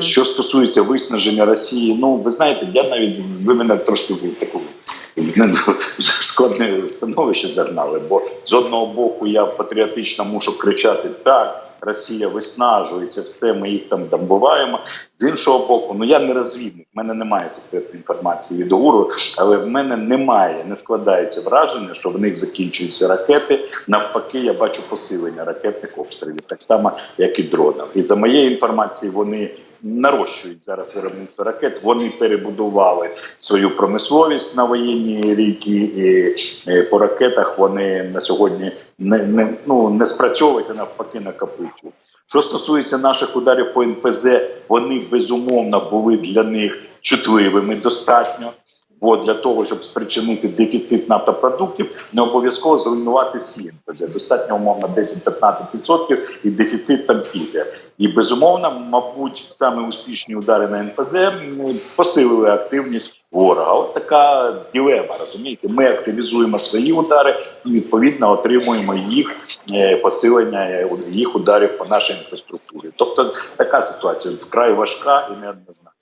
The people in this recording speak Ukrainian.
Що стосується виснаження Росії, ну ви знаєте, я навіть ви мене трошки в таку не, складне становище загнали. Бо з одного боку я патріотично мушу кричати так. Росія виснажується, все ми їх там добуваємо. З іншого боку, ну я не розвідник, в мене немає секретної інформації від ГУРу, але в мене немає, не складається враження, що в них закінчуються ракети. Навпаки, я бачу посилення ракетних обстрілів, так само як і дронів. І за моєю інформацією, вони нарощують зараз виробництво ракет. Вони перебудували свою промисловість на воєнні ріки, і е, по ракетах вони на сьогодні не, не ну не спрацьовують, а навпаки накопичують. Що стосується наших ударів по НПЗ, вони безумовно були для них чутливими достатньо. Бо для того, щоб спричинити дефіцит нафтопродуктів, не обов'язково зруйнувати всі НПЗ. Достатньо умовно 10-15% і дефіцит там піде. І безумовно, мабуть, саме успішні удари на НПЗ посилили активність ворога. От така ділема. Розумієте, ми активізуємо свої удари і відповідно отримуємо їх е, посилення е, їх ударів по нашій інфраструктурі. Тобто така ситуація вкрай важка і неоднозначна.